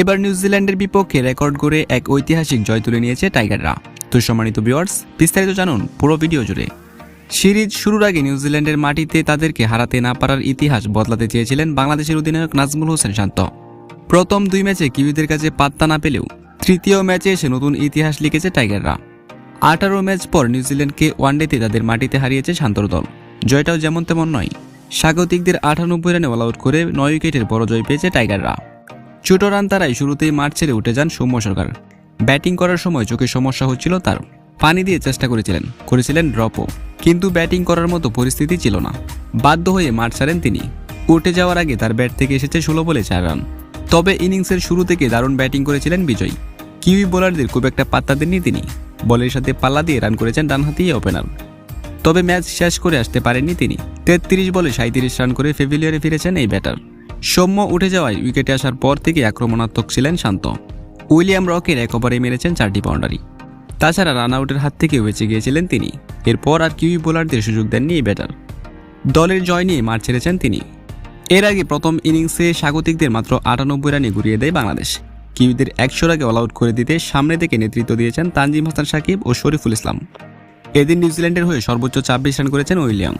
এবার নিউজিল্যান্ডের বিপক্ষে রেকর্ড করে এক ঐতিহাসিক জয় তুলে নিয়েছে টাইগাররা। তো সম্মানিত ভিউয়ার্স বিস্তারিত জানুন পুরো ভিডিও জুড়ে। সিরিজ শুরুর আগে নিউজিল্যান্ডের মাটিতে তাদেরকে হারাতে না পারার ইতিহাস বদলাতে চেয়েছিলেন বাংলাদেশের অধিনায়ক নাজমুল হোসেন শান্ত। প্রথম দুই ম্যাচে কিউইদের কাছে পাত্তা না পেলেও তৃতীয় ম্যাচে এসে নতুন ইতিহাস লিখেছে টাইগাররা। আঠারো ম্যাচ পর নিউজিল্যান্ডকে ওয়ানডেতে তাদের মাটিতে হারিয়েছে শান্তর দল। জয়টাও যেমন তেমন নয়, স্বাগতিকদের আটানব্বই রানে অল আউট করে নয় উইকেটের বড় জয় পেয়েছে টাইগাররা। ছোট রান তারাই শুরুতেই মাঠ ছেড়ে উঠে যান সৌম্য সরকার। ব্যাটিং করার সময় চোখে সমস্যা হচ্ছিল তার পানি দিয়ে চেষ্টা করেছিলেন করেছিলেন ড্রপও। কিন্তু ব্যাটিং করার মতো পরিস্থিতি ছিল না। বাধ্য হয়ে মাঠ ছাড়েন তিনি। উঠে যাওয়ার আগে তার ব্যাট থেকে এসেছে ষোলো বলে চার রান। তবে ইনিংসের শুরু থেকে দারুণ ব্যাটিং করেছিলেন বিজয়। কিউই বোলারদের খুব একটা পাত্তা দেননি তিনি। বলের সাথে পাল্লা দিয়ে রান করেছেন ডানহাতি ওপেনার। তবে ম্যাচ শেষ করে আসতে পারেননি তিনি। তেত্রিশ বলে সাঁত্রিশ রান করে ফেভিলিয়ারে ফিরেছেন এই ব্যাটার। সৌম্য উঠে যাওয়ায় উইকেটে আসার পর থেকে আক্রমণাত্মক ছিলেন শান্ত। উইলিয়াম রকের এক ওভারে মেরেছেন চারটি বাউন্ডারি তাছাড়া রান আউটের হাত থেকে বেঁচে গিয়েছিলেন তিনি। এরপর আর কিউই বোলারদের সুযোগ দেননি এই ব্যাটার দলের জয় নিয়ে মাঠ ছেড়েছেন তিনি। এর আগে প্রথম ইনিংসে স্বাগতিকদের মাত্র আটানব্বই রানে ঘুরিয়ে দেয় বাংলাদেশ। কিউইদের একশোর আগে অল আউট করে দিতে সামনে থেকে নেতৃত্ব দিয়েছেন তানজিম হাসান সাকিব ও শরীফুল ইসলাম। এদিন নিউজিল্যান্ডের হয়ে সর্বোচ্চ ছাব্বিশ রান করেছেন উইলিয়াম।